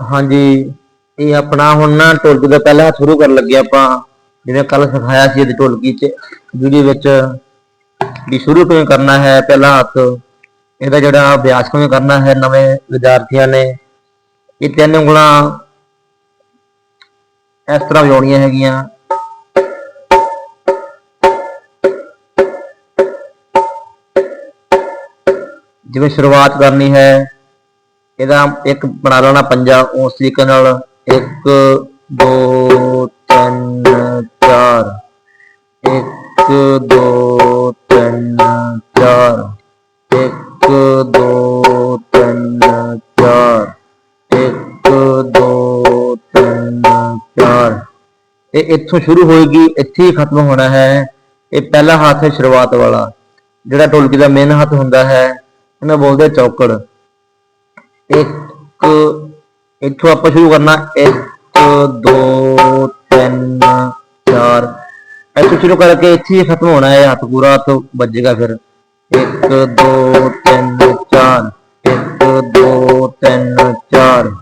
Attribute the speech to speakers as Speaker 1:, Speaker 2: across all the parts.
Speaker 1: ਹਾਂਜੀ, ਇਹ ਆਪਣਾ ਹੁਣ ਨਾ ਢੋਲਕੀ ਦਾ ਪਹਿਲਾਂ ਸ਼ੁਰੂ ਕਰਨ ਲੱਗੇ ਆਪਾਂ, ਜਿਵੇਂ ਕੱਲ ਸਿਖਾਇਆ ਸੀ ਇਹਦੀ ਢੋਲਕੀ ਚ ਵੀਡੀਓ ਵਿੱਚ ਵੀ ਸ਼ੁਰੂ ਕਿਵੇਂ ਕਰਨਾ ਹੈ, ਪਹਿਲਾ ਹੱਥ, ਇਹਦਾ ਜਿਹੜਾ ਅਭਿਆਸ ਕਿਵੇਂ ਕਰਨਾ ਹੈ, ਨਵੇਂ ਵਿਦਿਆਰਥੀਆਂ ਨੇ, ਇਹ ਤਿੰਨ ਉਂਗਲਾਂ ਇਸ ਤਰ੍ਹਾਂ ਵਜਾਉਣੀਆਂ ਹੈਗੀਆਂ। ਜਿਵੇਂ ਸ਼ੁਰੂਆਤ ਕਰਨੀ ਹੈ ਇਹਦਾ ਇੱਕ ਬਣਾ ਲੈਣਾ ਪੰਜਾ ਉਸ ਤਰੀਕੇ ਨਾਲ 1 2 3 4 1 2 3 4 1 2 3 4 1 2 3 4 ਇਹ ਇੱਥੋਂ ਸ਼ੁਰੂ ਹੋਏਗੀ, ਇੱਥੇ ਹੀ ਖਤਮ ਹੋਣਾ ਹੈ। ਇਹ ਪਹਿਲਾ ਹੱਥ ਹੈ ਸ਼ੁਰੂਆਤ ਵਾਲਾ। ਜਿਹੜਾ ਢੋਲਕੀ ਦਾ ਮੇਨ ਹੱਥ ਹੁੰਦਾ ਹੈ ਇਹਨੂੰ ਬੋਲਦੇ ਚੌਕੜ। ਇੱਕ ਇੱਥੋਂ ਆਪਾਂ ਸ਼ੁਰੂ ਕਰਨਾ 1 2 3 4 ਇੱਥੋਂ ਸ਼ੁਰੂ ਕਰਕੇ ਇੱਥੇ ਹੀ ਖਤਮ ਹੋਣਾ ਹੈ ਹੱਥ ਪੂਰਾ ਹੱਥ ਵੱਜੇਗਾ ਫਿਰ 1 2 3 4 1 2 3 4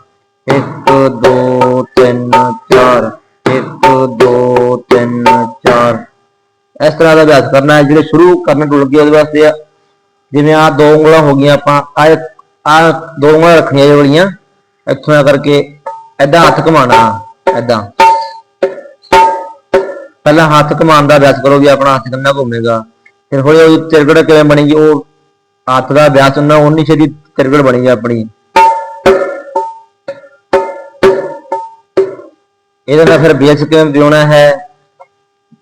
Speaker 1: 1 2 3 4 1 2 3 4 ਇਸ ਤਰ੍ਹਾਂ ਦਾ ਅਭਿਆਸ ਕਰਨਾ ਹੈ ਜਿਹੜੇ ਸ਼ੁਰੂ ਕਰਨਾ ਢੋਲਕੀ ਉਹਦੇ ਵਾਸਤੇ ਆ ਜਿਵੇਂ ਆ ਦੋ ਉਂਗਲਾਂ ਹੋ ਗਈਆਂ ਆਪਾਂ ਆ ਦੋ ਉਂਗਲਾਂ ਰੱਖਣੀਆਂ ਇਹ ਵਾਲੀਆਂ ਇੱਥੋਂ ਆ ਕਰਕੇ ਐਦਾਂ ਹੱਥ ਘੁਮਾਣਾ ਐਦਾਂ ਪਹਿਲਾਂ ਹੱਥ ਘੁਮਾਉਣ ਦਾ ਅਭਿਆਸ ਕਰੋ ਵੀ ਆਪਣਾ ਹੱਥ ਕਿੰਨਾ ਘੁੰਮੇਗਾ। ਫਿਰ ਹੌਲੀ ਹੌਲੀ ਤਿਰਗੜ ਕਿਵੇਂ ਬਣੇਗੀ ਉਹ ਹੱਥ ਦਾ ਅਭਿਆਸ ਹੁੰਦਾ ਉਨੀ ਛੇਤੀ ਤਿਰਗੜ ਬਣੇਗੀ ਆਪਣੀ। ਇਹਦੇ ਨਾਲ ਫਿਰ ਬੇਸ ਕਿਵੇਂ ਵਜਾਉਣਾ ਹੈ?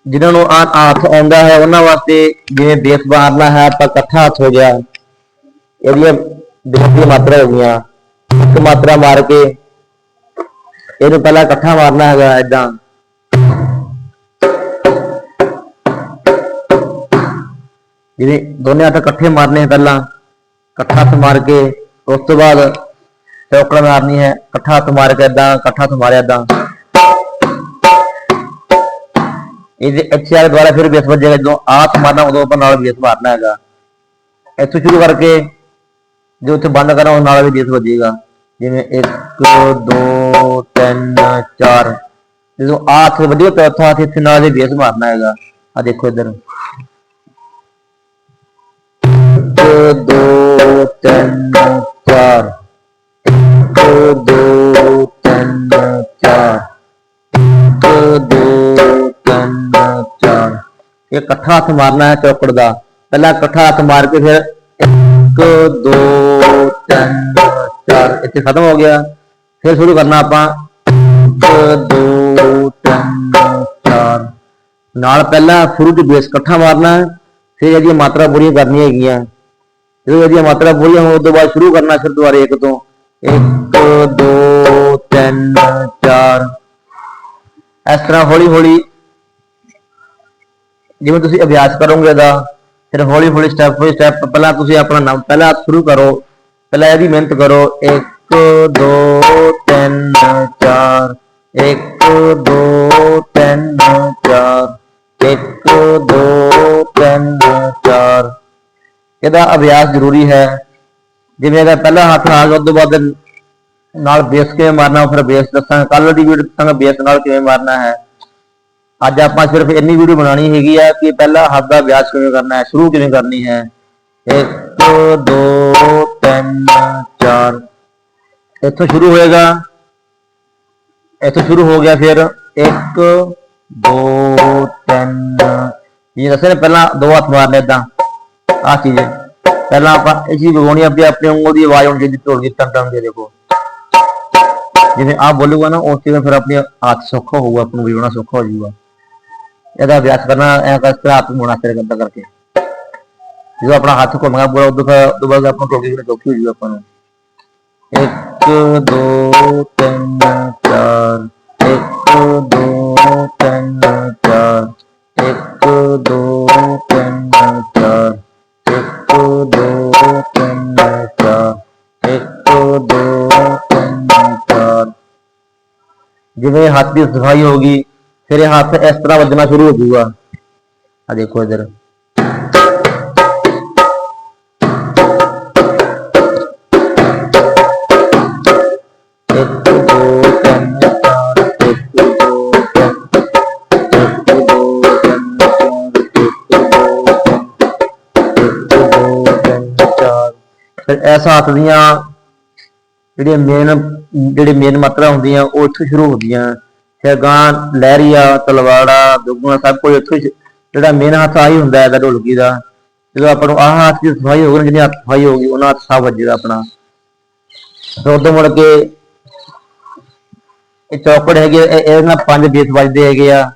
Speaker 1: ਜਿਨ੍ਹਾਂ ਨੂੰ ਆ ਹੱਥ ਆਉਂਦਾ ਹੈ, ਉਹਨਾਂ ਵਾਸਤੇ ਜਿਵੇਂ ਬੇਸ ਮਾਰਨਾ ਹੈ, ਆਪਾਂ ਇਕੱਠਾ ਹੱਥ ਹੋ ਗਿਆ। ਇਹਦੀਆਂ ਬੇਸ ਦੀਆਂ ਮਾਤਰਾ ਹੋ ਗਈਆਂ। ਇੱਕ ਮਾਤਰਾ ਮਾਰ ਕੇ ਇਹਨੂੰ ਪਹਿਲਾਂ ਇਕੱਠਾ ਮਾਰਨਾ ਹੈਗਾ ਏਦਾਂ। ਜਿਵੇਂ ਦੋਨੇ ਹੱਥ ਇਕੱਠੇ ਮਾਰਨੇ ਹੈ ਪਹਿਲਾਂ, ਇਕੱਠਾ ਹੱਥ ਮਾਰ ਕੇ, ਉਸ ਤੋਂ ਬਾਅਦ ਚੌਕੜਾ ਮਾਰਨੀ ਹੈ, ਇਕੱਠਾ ਹੱਥ ਮਾਰ ਕੇ ਏਦਾਂ, ਇਕੱਠਾ ਹੱਥ ਮਾਰਿਆ ਏਦਾਂ। ਇਹਦੇ ਇੱਥੇ ਵਾਲੇ ਦੁਆਰਾ ਫਿਰ ਬੇਸ ਵੱਜੇਗਾ ਜਦੋਂ ਆਪ ਮਾਰਨਾ, ਉਦੋਂ ਆਪਾਂ ਨਾਲ ਬੇਸ ਮਾਰਨਾ ਹੈਗਾ। ਇੱਥੋਂ ਸ਼ੁਰੂ ਕਰਕੇ ਜੋ ਉੱਥੇ ਬੰਦ ਕਰਨਾ ਉਹ ਨਾਲ ਵੀ ਬੇਸ ਵੱਜੇਗਾ ਜਿਵੇਂ 1 2 3 4 ਜਦੋਂ ਆਠ ਵਧੀਆ ਚੌਥਾ ਹੱਥ ਇੱਥੇ ਨਾਲ ਹੀ ਬੇਸ ਮਾਰਨਾ ਹੈਗਾ ਆ ਦੇਖੋ ਇੱਧਰ 1 2 3 4 1 2 3 4 1 2 3 4 ਇਹ ਇਕੱਠਾ ਹੱਥ ਮਾਰਨਾ ਹੈ ਚੌਕੜ ਦਾ ਪਹਿਲਾਂ ਇਕੱਠਾ ਹੱਥ ਮਾਰ ਕੇ ਫਿਰ 1 2 3 4 ਇੱਥੇ ਖਤਮ ਹੋ ਗਿਆ। ਫਿਰ ਸ਼ੁਰੂ ਕਰਨਾ ਆਪਾਂ। 1 2 3 4 ਨਾਲ ਪਹਿਲਾਂ ਸ਼ੁਰੂ ਚ ਬੇਸ ਇਕੱਠਾ ਮਾਰਨਾ। ਫਿਰ ਇਹਦੀਆਂ ਮਾਤਰਾ ਪੂਰੀਆਂ ਕਰਨੀਆਂ ਹੈਗੀਆਂ। ਜਦੋਂ ਇਹਦੀਆਂ ਮਾਤਰਾ ਪੂਰੀਆਂ ਹੋਣ ਤੋਂ ਬਾਅਦ ਸ਼ੁਰੂ ਕਰਨਾ ਫਿਰ ਦੁਬਾਰੇ ਇੱਕ ਤੋਂ। 1 2 3 4 ਇਸ ਤਰ੍ਹਾਂ ਹੌਲੀ ਹੌਲੀ ਜਿਵੇਂ ਤੁਸੀਂ ਅਭਿਆਸ ਕਰੋਗੇ ਇਹਦਾ। ਫਿਰ ਹੌਲੀ ਹੌਲੀ ਸਟੈਪ ਬਾਈ ਸਟੈਪ ਪਹਿਲਾਂ ਤੁਸੀਂ ਆਪਣਾ ਨਾਮ ਪਹਿਲਾਂ ਸ਼ੁਰੂ ਕਰੋ, ਪਹਿਲਾਂ ਇਹਦੀ ਮਿਹਨਤ ਕਰੋ। 1 2 3 4 1 2 3 4 1 2 3 4 ਇਹਦਾ ਅਭਿਆਸ ਜ਼ਰੂਰੀ ਹੈ। ਜਿਵੇਂ ਇਹਦਾ ਪਹਿਲਾ ਹੱਥ ਆ ਗਿਆ ਉਸ ਤੋਂ ਬਾਅਦ ਨਾਲ ਬੇਸ ਕਿਵੇਂ ਮਾਰਨਾ ਫਿਰ ਬੇਸ ਦੱਸਾਂਗੇ। ਕੱਲ ਦੀ ਵੀਡੀਓ ਦੱਸਾਂਗਾ ਬੇਸ ਨਾਲ ਕਿਵੇਂ ਮਾਰਨਾ ਹੈ। ਅੱਜ ਆਪਾਂ ਸਿਰਫ ਇੰਨੀ ਵੀਡੀਓ ਬਣਾਉਣੀ ਹੈਗੀ ਆ ਕਿ ਪਹਿਲਾ ਹੱਥ ਦਾ ਅਭਿਆਸ ਕਿਵੇਂ ਕਰਨਾ ਹੈ, ਸ਼ੁਰੂ ਕਿਵੇਂ ਕਰਨੀ ਹੈ? 1 2 3 4 ਇੱਥੋਂ ਸ਼ੁਰੂ ਹੋਏਗਾ। ਇੱਥੋਂ ਸ਼ੁਰੂ ਹੋ ਗਿਆ ਫਿਰ। 1 2 3 ਇਹ ਦੱਸੇ ਨੇ ਪਹਿਲਾਂ ਦੋ ਹੱਥ ਮਾਰਨੇ ਇਦਾਂ ਆ ਚੀਜ਼ ਪਹਿਲਾਂ ਆਪਾਂ ਇਹ ਚੀਜ਼ ਵਗਾਉਣੀ ਆਪਣੀ ਆਪਣੀ ਉਂਗਲ ਦੀ ਆਵਾਜ਼ ਹੋਣੀ ਚਾਹੀਦੀ ਢੋਲ ਦੀ ਟੰ ਟੰ ਦੇ ਦੇਖੋ। ਜਿਵੇਂ ਆ ਬੋਲੂਗਾ ਨਾ, ਉਸ ਤੇ ਫਿਰ ਆਪਣੇ ਹੱਥ ਸੌਖਾ ਹੋਊਗਾ, ਆਪ ਨੂੰ ਵਜਾਉਣਾ ਸੌਖਾ ਹੋ ਜਾਊਗਾ। ਇਹਦਾ ਅਭਿਆਸ ਕਰਨਾ, ਐ ਕਰ ਤਰ੍ਹਾਂ ਹੱਥ ਸਿਰ ਕਰਦਾ ਕਰਕੇ। ਜਦੋਂ ਆਪਣਾ ਹੱਥ ਘੁੰਮੇਗਾ ਪੂਰਾ ਉਦੋਂ ਫਿਰ ਉਦੋਂ ਬਾਅਦ ਆਪਾਂ ਟੋਕੀ ਕਿਨੇ ਟੋਕੀ ਹੋ ਜਾਊਗਾ ਆਪਾਂ ਨੂੰ। 1 2 3 4 1 2 3 4 1 2 3 4 1 2 3 4 1 2 3 4 ਜਿਵੇਂ ਹੱਥ ਦੀ ਸਫ਼ਾਈ ਹੋ ਗਈ ਫਿਰ ਇਹ ਹੱਥ ਇਸ ਤਰ੍ਹਾਂ ਵੱਜਣਾ ਸ਼ੁਰੂ ਹੋ ਜਾਊਗਾ। ਆ ਦੇਖੋ ਇਧਰ। ਫਿਰ ਇਸ ਹੱਥ ਦੀਆਂ ਜਿਹੜੀਆਂ ਮੇਨ ਜਿਹੜੇ ਮੇਨ ਮਾਤਰਾ ਹੁੰਦੀਆਂ ਉਹ ਇੱਥੋਂ ਸ਼ੁਰੂ ਹੁੰਦੀਆਂ। ਫਿਰ ਲਹਿਰੀਆ ਤਲਵਾੜਾ ਦੁੱਗਣਾ ਸਭ ਕੁਝ ਇੱਥੋਂ ਜਿਹੜਾ ਮੇਨ ਹੱਥ ਆਹੀ ਹੁੰਦਾ ਹੈ ਢੋਲਕੀ ਦਾ। ਜਦੋਂ ਆਪਾਂ ਨੂੰ ਆਹ ਹੱਥ ਦੀ ਸਫ਼ਾਈ ਹੋ ਗਈ ਨਾ, ਹੱਥ ਸਫ਼ਾਈ ਹੋ ਗਈ ਉਹਨਾਂ ਹੱਥ ਸਾਫ਼ ਵੱਜੇਗਾ ਆਪਣਾ। ਫਿਰ ਉਦੋਂ ਮੁੜ ਕੇ ਇਹ ਚੌਕੜ ਹੈਗੇ ਇਹ ਇਹ ਨਾਲ ਪੰਜ ਬੇਸ ਵੱਜਦੇ ਹੈਗੇ ਆ।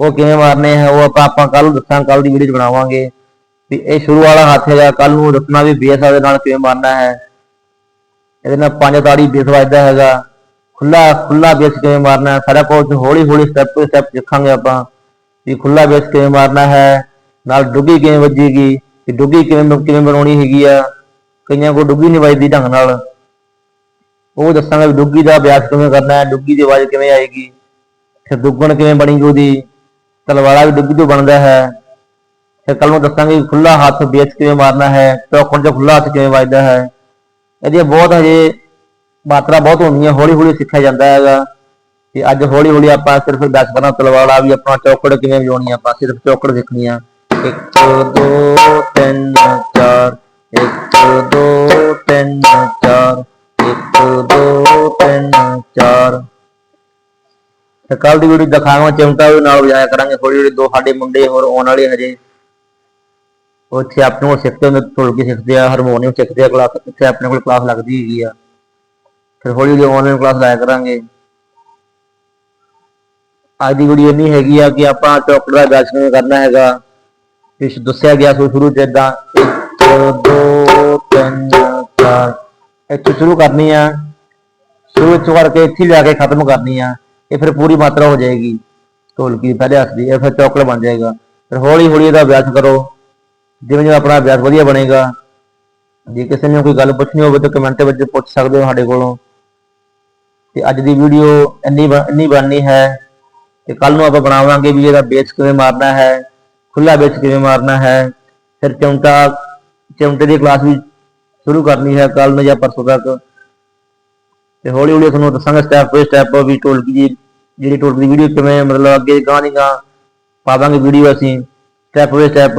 Speaker 1: ਉਹ ਕਿਵੇਂ ਮਾਰਨੇ ਆ ਉਹ ਆਪਾਂ ਆਪਾਂ ਕੱਲ ਦੱਸਾਂ ਕੱਲ ਦੀ ਵੀਡੀਓ ਬਣਾਵਾਂਗੇ। ਵੀ ਇਹ ਸ਼ੁਰੂ ਵਾਲਾ ਹੱਥ ਹੈਗਾ ਕੱਲ ਨੂੰ ਦੱਸਣਾ ਵੀ ਬੇਸ ਦੇ ਨਾਲ ਕਿਵੇਂ ਮਾਰਨਾ ਹੈ। ਇਹਦੇ ਨਾਲ ਪੰਜ ਤਾੜੀ ਬੇਸ ਵੱਜਦਾ ਹੈਗਾ। ਖੁੱਲਾ ਖੁੱਲਾ ਬੇਸ ਕਿਵੇਂ ਮਾਰਨਾ ਹੈ? ਸਾਰਾ ਕੁਝ ਹੌਲੀ ਹੌਲੀ ਸਟੈਪ ਟੂ ਸਟੈਪ ਸਿੱਖਾਂਗੇ ਆਪਾਂ ਵੀ ਖੁੱਲਾ ਬੇਸ ਕਿਵੇਂ ਮਾਰਨਾ ਹੈ, ਨਾਲ ਡੁੱਗੀ ਕਿਵੇਂ ਵੱਜੇਗੀ ਕਿ ਡੁੱਗੀ ਕਿਵੇਂ ਕਿਵੇਂ ਬਣਾਉਣੀ ਹੈਗੀ ਆ, ਕਈਆਂ ਕੋ ਡੁੱਗੀ ਨਹੀਂ ਵੱਜਦੀ ਢੰਗ ਨਾਲ। ਉਹ ਦੱਸਾਂਗਾ ਵੀ ਡੁੱਗੀ ਦਾ ਅਭਿਆਸ ਕਿਵੇਂ ਕਰਨਾ ਹੈ, ਡੁੱਗੀ ਦੀ ਆਵਾਜ਼ ਕਿਵੇਂ ਆਏਗੀ, ਫਿਰ ਦੁੱਗਣ ਕਿਵੇਂ ਬਣੇਗੀ ਉਹਦੀ, ਤਲਵਾੜਾ ਵੀ ਡੁੱਗੀ ਤੋਂ ਬਣਦਾ ਹੈ। ਫਿਰ ਕੱਲ ਨੂੰ ਦੱਸਾਂਗੇ ਵੀ ਖੁੱਲਾ ਹੱਥ ਬੇਸ ਕਿਵੇਂ ਮਾਰਨਾ ਹੈ ਚੌਕਣ ਚ ਖੁੱਲਾ ਹੱਥ ਕਿਵੇਂ ਵੱਜਦਾ ਹੈ। ਇਹਦੀਆਂ ਬਹੁਤ ਹਜੇ ਮਾਤਰਾ ਬਹੁਤ ਹੁੰਦੀਆਂ ਹੌਲੀ ਹੌਲੀ ਸਿੱਖਿਆ ਜਾਂਦਾ ਹੈਗਾ। ਤੇ ਅੱਜ ਹੌਲੀ ਹੌਲੀ ਆਪਾਂ ਸਿਰਫ 10 12 ਤਲਵਾੜਾ ਵੀ ਆਪਾਂ ਚੌਕੜ ਕਿਵੇਂ ਵਜਾਉਣੀ ਆਪਾਂ ਸਿਰਫ ਚੌਕੜ ਸਿੱਖਣੀ ਆ। 1 2 3 4 1 2 3 4 1 2 3 4 ਤੇ ਕੱਲ ਦੀ ਵੀਡੀਓ ਦਿਖਾਵਾਂ, ਚਿਮਟਾ ਵੀ ਨਾਲ ਵਜਾਇਆ ਕਰਾਂਗੇ। ਹੌਲੀ ਹੌਲੀ ਦੋ ਸਾਡੇ ਮੁੰਡੇ ਹੋਰ ਆਉਣ ਵਾਲੇ ਹਜੇ। ਉੱਥੇ ਆਪਣੇ ਕੋਲ ਸਿੱਖਦੇ ਹੁੰਦੇ, ਢੋਲਕੀ ਸਿੱਖਦੇ ਆ, ਹਾਰਮੋਨੀਅਮ ਸਿੱਖਦੇ ਆ ਕਲਾਸ ਇੱਥੇ ਆਪਣੇ ਕੋਲ ਕਲਾਸ ਲੱਗਦੀ ਹੈਗੀ ਆ। ਫਿਰ ਹੌਲੀ ਹੌਲੀ ਆਨਲਾਈਨ ਕਲਾਸ ਲਾਇਆ ਕਰਾਂਗੇ। ਅੱਜ ਦੀ ਵੀਡੀਓ ਇੰਨੀ ਹੈਗੀ ਆ ਕਿ ਆਪਾਂ ਚੌਕੜ ਦਾ ਅਭਿਆਸ ਕਿਵੇਂ ਕਰਨਾ ਹੈਗਾ। ਇਸ ਦੱਸਿਆ ਗਿਆ ਸੀ ਸ਼ੁਰੂ ਚ ਇਦਾਂ 1 2 3 4 ਇੱਥੇ ਸ਼ੁਰੂ ਕਰਨੀ ਆ। ਸ਼ੁਰੂ ਚ ਕਰਕੇ ਇੱਥੇ ਲਿਆ ਕੇ ਖਤਮ ਕਰਨੀ ਆ। ਇਹ ਫਿਰ ਪੂਰੀ ਮਾਤਰਾ ਹੋ ਜਾਏਗੀ। ਢੋਲਕੀ ਪਹਿਲੇ ਹੱਥ ਦੀ, ਇਹ ਫਿਰ ਚੌਕੜ ਬਣ ਜਾਏਗਾ। ਫਿਰ ਹੌਲੀ ਹੌਲੀ ਇਹਦਾ ਅਭਿਆਸ ਕਰੋ। ਜਿਵੇਂ ਜਿਵੇਂ ਆਪਣਾ ਅਭਿਆਸ ਵਧੀਆ ਬਣੇਗਾ। ਜੇ ਕਿਸੇ ਨੇ ਕੋਈ ਗੱਲ ਪੁੱਛਣੀ ਹੋਵੇ ਤਾਂ ਕਮੈਂਟ ਵਿੱਚ ਪੁੱਛ ਸਕਦੇ ਹੋ ਸਾਡੇ ਕੋਲੋਂ। ਤੇ ਅੱਜ ਦੀ ਵੀਡੀਓ ਇੰਨੀ ਬ- ਇੰਨੀ ਬਣਨੀ ਹੈ ਤੇ ਕੱਲ ਨੂੰ ਆਪਾਂ ਬਣਾਵਾਂਗੇ ਵੀ ਇਹਦਾ ਬੇਸ ਕਿਵੇਂ ਮਾਰਨਾ ਹੈ ਖੁੱਲਾ ਬੇਸ ਕਿਵੇਂ ਮਾਰਨਾ ਹੈ, ਫਿਰ ਚੌਂਟਾ ਚੌਂਟੇ ਦੀ ਕਲਾਸ ਵੀ ਸ਼ੁਰੂ ਕਰਨੀ ਹੈ ਕੱਲ ਨੂੰ ਜਾਂ ਪਰਸੋਂ ਤੱਕ। ਤੇ ਹੌਲੀ ਹੌਲੀ ਤੁਹਾਨੂੰ ਦੱਸਾਂਗਾ ਸਟੈਪ ਬਾਈ ਸਟੈਪ ਵੀ ਟੋਲਕੀ ਦੀ, ਜਿਹੜੀ ਟੋਲਕੀ ਦੀ ਵੀਡੀਓ ਕਿਵੇਂ ਮਤਲਬ ਅੱਗੇ ਗਾਂ ਦੀ ਗਾਂ ਪਾਵਾਂਗੇ ਵੀਡੀਓ ਅਸੀਂ ਸਟੈਪ ਬਾਈ ਸਟੈਪ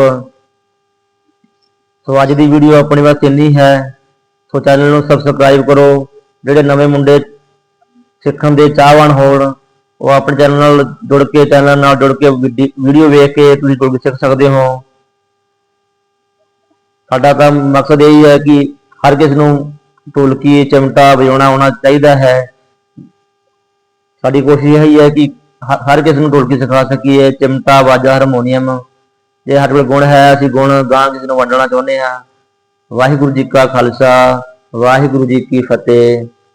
Speaker 1: ਸੋ ਅੱਜ ਦੀ ਵੀਡੀਓ ਆਪਣੀ ਬਸ ਇੰਨੀ ਹੈ, ਸੋ ਚੈਨਲ ਨੂੰ ਸਬਸਕ੍ਰਾਈਬ ਕਰੋ, ਜਿਹੜੇ ਨਵੇਂ ਮੁੰਡੇ ਸਿੱਖਣ ਦੇ ਚਾਹਵਾਨ ਹੋਣ, ਉਹ ਆਪਣੇ ਚੈਨਲ ਨਾਲ ਜੁੜ ਕੇ ਚੈਨਲ ਨਾਲ ਜੁੜ ਕੇ ਵੀਡੀਓ ਵੇਖ ਕੇ ਤੁਸੀਂ ਢੋਲਕੀ ਸਿੱਖ ਸਕਦੇ ਹੋ। ਸਾਡਾ ਤਾਂ ਮਕਸਦ ਇਹ ਹੈ ਕਿ ਹਰ ਕਿਸ ਨੂੰ ਢੋਲਕੀ, ਚਮਟਾ ਵਜਾਉਣਾ ਆਉਣਾ ਚਾਹੀਦਾ ਹੈ। ਸਾਡੀ ਕੋਸ਼ਿਸ਼ ਇਹ ਹੈ ਕਿ ਹਰ ਕਿਸ ਨੂੰ ਢੋਲਕੀ ਸਿਖਾ ਸਕੀਏ, ਚਮਟਾ, ਵਾਜਾ ਹਾਰਮੋਨੀਅਮ ਜੇ ਸਾਡੇ ਕੋਲ ਗੁਣ ਹੈ, ਅਸੀਂ ਗੁਣ ਗਾਂ ਕਿਸੇ ਨੂੰ ਵੰਡਣਾ ਚਾਹੁੰਦੇ ਹਾਂ। ਵਾਹਿਗੁਰੂ ਜੀ ਕਾ ਖਾਲਸਾ, ਵਾਹਿਗੁਰੂ ਜੀ ਕੀ ਫਤਿਹ।